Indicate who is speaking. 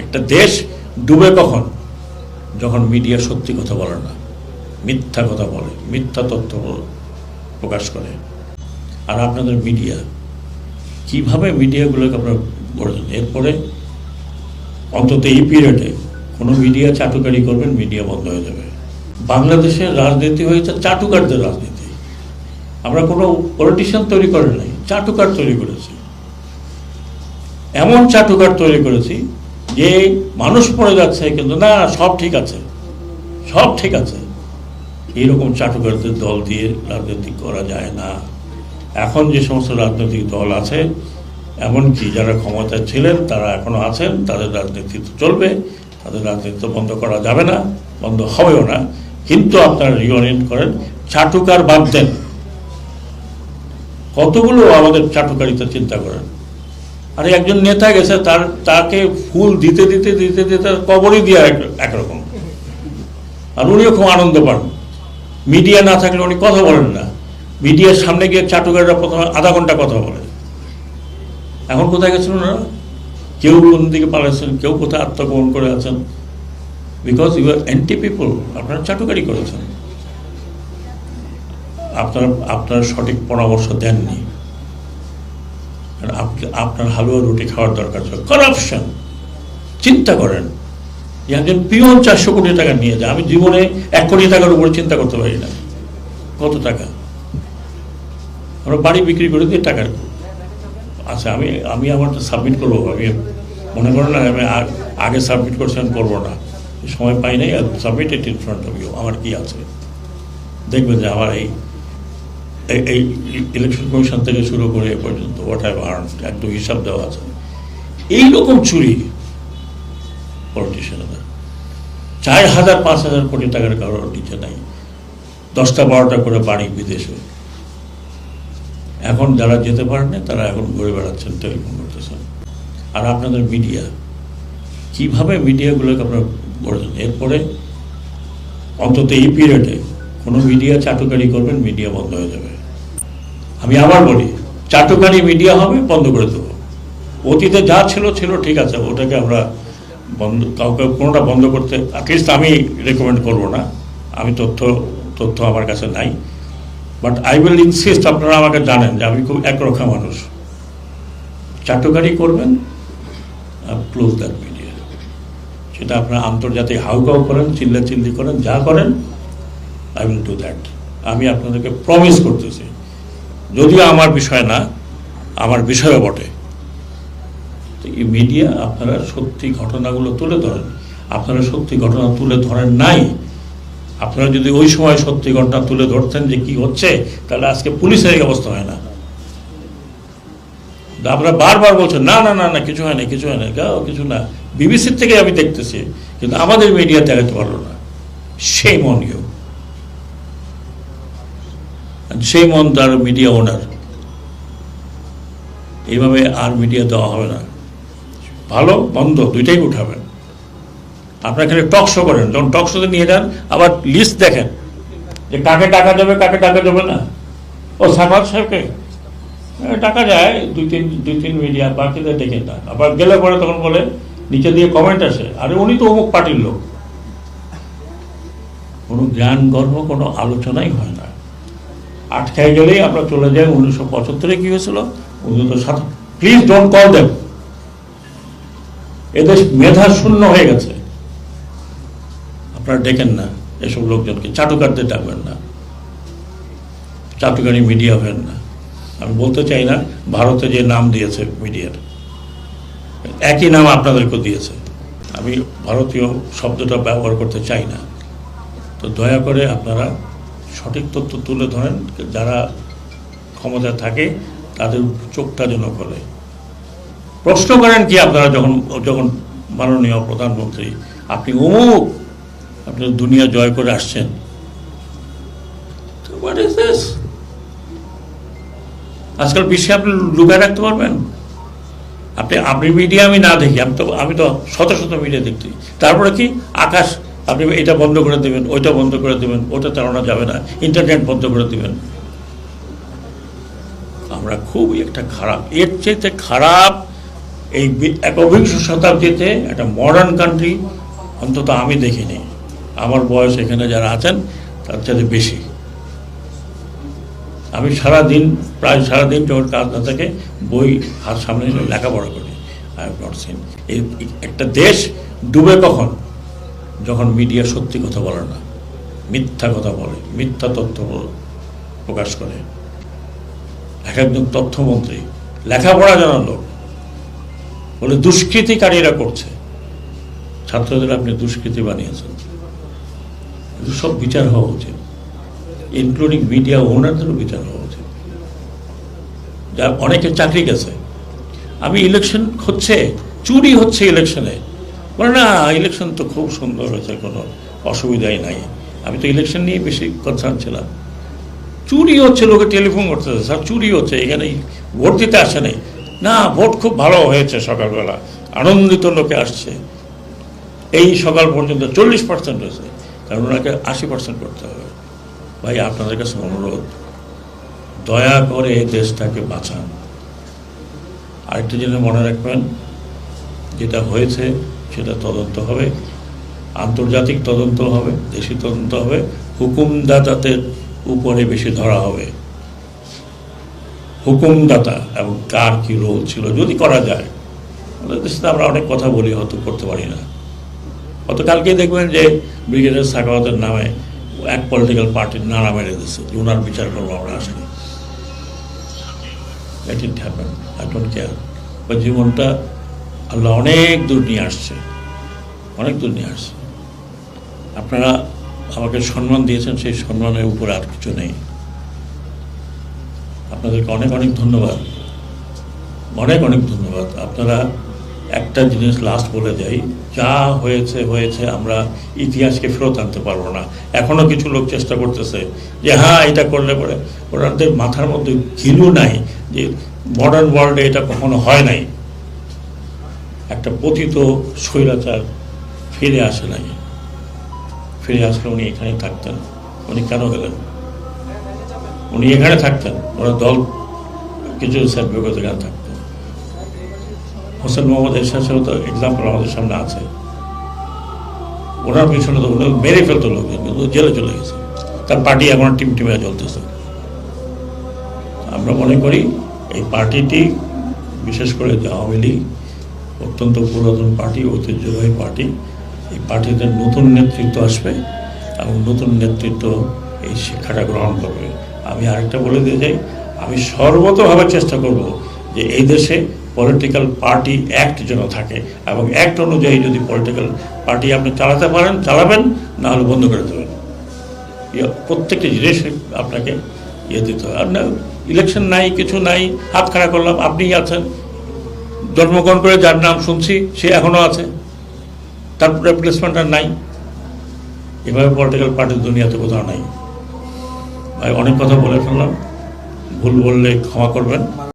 Speaker 1: একটা দেশ ডুবে কখন? যখন মিডিয়া সত্যি কথা বলে না, মিথ্যা কথা বলে, মিথ্যা তথ্য প্রকাশ করে। আর আপনাদের মিডিয়া কীভাবে মিডিয়াগুলোকে আপনারা গড়েছেন এরপরে অন্তত এই পিরিয়ডে কোনো মিডিয়া চাটুকারি করবেন মিডিয়া বন্ধ হয়ে যাবে। বাংলাদেশের রাজনীতি হয়েছে চাটুকারদের রাজনীতি। আমরা কোনো পলিটিশিয়ান তৈরি করেন নাই, চাটুকার তৈরি করেছি। এমন চাটুকার তৈরি করেছি যে মানুষ পড়ে যাচ্ছে কিন্তু না, সব ঠিক আছে। সব ঠিক আছে। এইরকম চাটুকারদের দল দিয়ে রাজনীতি করা যায় না। এখন যে সমস্ত রাজনৈতিক দল আছে, এমনকি যারা ক্ষমতায় ছিলেন, তারা এখনও আছেন, তাদের রাজনীতি তো চলবে, তাদের রাজনীতি তো বন্ধ করা যাবে না, বন্ধ হবেও না। কিন্তু আপনারা রিওরিয়েন্ট করেন, চাটুকার বাদ দেন। কতগুলো আমাদের চাটুকারিতা চিন্তা করেন? আর একজন নেতা গেছে, তার, তাকে ফুল দিতে দিতে দিতে দিতে কবরই দিয়ে এক- একরকম। আর উনিও খুব আনন্দ পান। মিডিয়া না থাকলে উনি কথা বলেন না। মিডিয়ার সামনে গিয়ে চাটুকাররা প্রথমে আধা ঘণ্টা কথা বলে। এখন কোথায় গেছেন ওনারা? কেউ কোন দিকে পালাচ্ছেন, কেউ কোথায় আত্মগোপন করে আছেন? Because you are anti people আপনারা চাটুকারি করেছেন। আপনার আপনার সঠিক পরামর্শ দেননি। আপনার হালুয়া রুটি খাওয়ার দরকার ছিল। করাপশন চিন্তা করেন। যে একজন পিওন চারশো কোটি টাকা নিয়ে যায়। আমি জীবনে এক কোটি টাকার উপরে চিন্তা করতে পারি না। কত টাকা? আমরা বাড়ি বিক্রি করে দিয়ে টাকার আচ্ছা আমি আমি আমারটা সাবমিট করব। আমি মনে করেন না, আমি আগে সাবমিট করছেন করব না। সময় পাই নাই submit it in front of you আমার কি আছে? দেখবেন যে আমার এই এই- ইলেকশন কমিশন থেকে শুরু করে এ পর্যন্ত হোয়াট হ্যাভ আর্ন একদম হিসাব দেওয়া আছে। এইরকম চুরি পলিটিশিয়ানরা চার হাজার, পাঁচ হাজার কোটি টাকার কারোর নিচে নাই। দশটা, বারোটা করে বাড়ি বিদেশে। এখন যারা যেতে পারেন তারা এখন ঘুরে বেড়াচ্ছেন টেলিফোন করতেছেন। আর আপনাদের মিডিয়া কীভাবে মিডিয়াগুলোকে আপনারা গড়েছেন এরপরে অন্তত এই পিরিয়ডে কোনো মিডিয়া চাটুকারি করবেন মিডিয়া বন্ধ হয়ে যাবে। আমি আবার বলি চাটুকারি মিডিয়া হবে, বন্ধ করে দেবো। অতীতে যা ছিল ছিল, ঠিক আছে, ওটাকে আমরা বন্ধ, কাউকে কোনোটা বন্ধ করতে অ্যাটলিস্ট আমি রেকমেন্ড করব না। আমি তথ্য তথ্য আমার কাছে নাই। বাট আই উইল ইনসিস্ট আপনারা আমাকে জানেন যে আমি খুব একরক্ষা মানুষ। চাটুকারি করবেন ক্লোজ দ্যাট মিডিয়া সেটা আপনারা আন্তর্জাতিক হাউকাউ করেন চিল্লা চিল্লি করেন, যা করেন আই উইল ডু দ্যাট আমি আপনাদেরকে প্রমিস করতেছি। যদিও আমার বিষয় না, আমার বিষয়ও বটে। তো এই মিডিয়া আপনারা সত্যি ঘটনাগুলো তুলে ধরেন। আপনারা সত্যি ঘটনা তুলে ধরেন নাই। আপনারা যদি ওই সময় সত্যি ঘটনা তুলে ধরতেন যে কি হচ্ছে, তাহলে আজকে পুলিশের এই অবস্থা হয় না। আপনারা বারবার বলছেন, না না না না, কিছু হয় না, কিছু হয় না। কেউ কিছু না। বিবিসির থেকে আমি দেখতেছি, কিন্তু আমাদের মিডিয়া দেখাতে পারল না। সেই মন ইউ সেই মন তার মিডিয়া ওনার এইভাবে আর মিডিয়া দেওয়া হবে না। ভালো, বন্ধ, দুইটাই উঠাবেন। আপনার এখানে টক শো করেন। যখন টক শোতে নিয়ে যান, আবার লিস্ট দেখেন। যে কাকে টাকা যাবে কাকে টাকা যাবে না। ও সাকাত সাহেবকে টাকা যায় দুই তিন দুই তিন মিডিয়া বাকিদের ডেকে না আবার গেলে পরে তখন বলে, নিচে দিয়ে কমেন্ট আসে। আরে উনি তো অমুক পার্টির লোক। কোনো জ্ঞান, গর্ব, কোনো আলোচনাই হয় না। আটকায় গেলেই আমরা চলে যাই উনিশশো পঁচাত্তরে কি হয়েছিল? উনিশশো সাত প্লিজ ডোন্ট কল দেম এদেশ মেধা শূন্য হয়ে গেছে। আপনারা ডেকেন না এসব লোকজনকে। চাটুকারদের ডাকবেন না। চাটুকারি মিডিয়া হবেন না। আমি বলতে চাই না, ভারতে যে নাম দিয়েছে মিডিয়ার, একই নাম আপনাদেরকেও দিয়েছে। আমি ভারতীয় শব্দটা ব্যবহার করতে চাই না। তো দয়া করে আপনারা সঠিক তথ্য তুলে ধরেন, যারা ক্ষমতা থাকে, তাদের চোখটা যেন করে প্রশ্ন করেন কি আপনারা যখন যখন মাননীয় প্রধানমন্ত্রী, আপনি অমুক? আপনি দুনিয়া জয় করে আসছেন। আজকাল বিশ্বে আপনি লুকায় রাখতে পারবেন? আপনি আপনি মিডিয়া আমি না দেখি, আমি তো আমি তো শত শত মিডিয়া দেখছি তারপরে কি? আকাশ আপনি এটা বন্ধ করে দেবেন, ওইটা বন্ধ করে দেবেন, ওটা চালানো যাবে না ইন্টারনেট বন্ধ করে দেবেন। আমরা খুবই একটা খারাপ, এর চেয়ে খারাপ এই একবিংশ শতাব্দীতে একটা মডার্ন কান্ট্রি অন্তত আমি দেখিনি। আমার বয়স এখানে যারা আছেন, তার চাইতে বেশি। আমি সারা দিন প্রায় সারা দিন যখন কাজ না থাকে, বই হাত সামনে লেখাপড়া করি। আই হ্যাভ নট সিন এই একটা দেশ ডুবে কখন? যখন মিডিয়া সত্যি কথা বলে না, মিথ্যা কথা বলে, মিথ্যা তথ্য প্রকাশ করে। এক একজন তথ্যমন্ত্রী, লেখাপড়া জানা লোক, বলে দুষ্কৃতিকারীরা করছে। ছাত্রদের আপনি দুষ্কৃতি বানিয়েছেন। সব বিচার হওয়া উচিত। ইনক্লুডিং মিডিয়া ওনারদেরও বিচার হওয়া উচিত। যা অনেকে চাকরি গেছে। আমি ইলেকশন হচ্ছে, চুরি হচ্ছে ইলেকশনে বলে, না ইলেকশন তো খুব সুন্দর হয়েছে, কোনো অসুবিধাই নাই। আমি তো ইলেকশন নিয়ে বেশি কনসার্ন ছিলাম। চুরি হচ্ছে, লোকে টেলিফোন করতেছে, স্যার, চুরি হচ্ছে, এখানে ভোট দিতে আসে নাই। না, ভোট খুব ভালো হয়েছে সকালবেলা, আনন্দিত লোকে আসছে। এই সকাল পর্যন্ত চল্লিশ পার্সেন্ট হয়েছে, কারণ ওনাকে আশি পার্সেন্ট করতে হবে। ভাই, আপনাদের কাছে অনুরোধ, দয়া করে এই দেশটাকে বাঁচান। আরেকটা জিনিস মনে রাখবেন, যেটা হয়েছে সেটা তদন্ত হবে, আন্তর্জাতিক তদন্ত হবে, দেশি তদন্ত হবে, হুকুমদাতাদের উপরে বেশি ধরা হবে। হুকুমদাতা এবং কার কি রোল ছিল, যদি করা যায় আমাদের দেশে আমরা অনেক কথা বলি, হয়তো করতে পারি না। গতকালকেই দেখবেন যে ব্রিগেডিয়ার সাকাওয়াতের নামে এক পলিটিক্যাল পার্টির নাড়া মেরে দিচ্ছে যে ওনার বিচার করব আমরা আসলে দ্যাট ইট হ্যাপেন কেয়ার জীবনটা আল্লাহ অনেক দূর নিয়ে আসছে। অনেক দূর নিয়ে আসছে। আপনারা আমাকে সম্মান দিয়েছেন, সেই সম্মানের উপরে আর কিছু নেই। আপনাদেরকে অনেক অনেক ধন্যবাদ। অনেক অনেক ধন্যবাদ। আপনারা একটা জিনিস লাস্ট বলে যাই, যা হয়েছে হয়েছে, আমরা ইতিহাসকে ফেরত আনতে পারব না। এখনও কিছু লোক চেষ্টা করতেছে যে হ্যাঁ এটা করলে পরে। ওনাদের মাথার মধ্যে ঘিলু নাই যে মডার্ন ওয়ার্ল্ডে এটা কখনো হয় নাই। একটা পতিত স্বৈরাচার ফিরে আসে নাই। ফিরে আসলে উনি এখানেই থাকতেন। উনি কেন গেলেন? উনি এখানে থাকতেন। ওরা দল কিছু স্যার বিগত এখানে থাকতেন। হোসেন মোহাম্মদ এরশাদ সাহেব তো এক্সাম্পল আমাদের সামনে আছে। ওনার পিছনে তো উনি মেরে ফেলতো লোকজন, কিন্তু জেলে চলে গেছে। তার পার্টি এখন টিম টিমে চলতেছে। আমরা মনে করি এই পার্টিটি, বিশেষ করে আওয়ামী লীগ অত্যন্ত পুরাতন পার্টি ঐতিহ্যবাহী পার্টি। এই পার্টিতে নতুন নেতৃত্ব আসবে এবং নতুন নেতৃত্ব এই শিক্ষাটা গ্রহণ করবে। আমি আরেকটা বলে দিয়ে যাই আমি সর্বতভাবে চেষ্টা করব যে এই দেশে পলিটিক্যাল পার্টি অ্যাক্ট যেন থাকে এবং অ্যাক্ট অনুযায়ী যদি পলিটিক্যাল পার্টি আপনি চালাতে পারেন চালাবেন না হলে বন্ধ করে দেবেন। ইয়ে, প্রত্যেকটা জিনিস আপনাকে ইয়ে দিতে হবে। আর না ইলেকশন নাই কিছু নাই হাত খাড়া করলাম আপনিই আছেন জন্মগ্রহণ করে যার নাম শুনছি, সে এখনও আছে। তার রিপ্লেসমেন্ট আর নাই। এভাবে পলিটিক্যাল পার্টির দুনিয়াতে কোথাও নাই। অনেক কথা বলে ফেললাম। ভুল বললে ক্ষমা করবেন।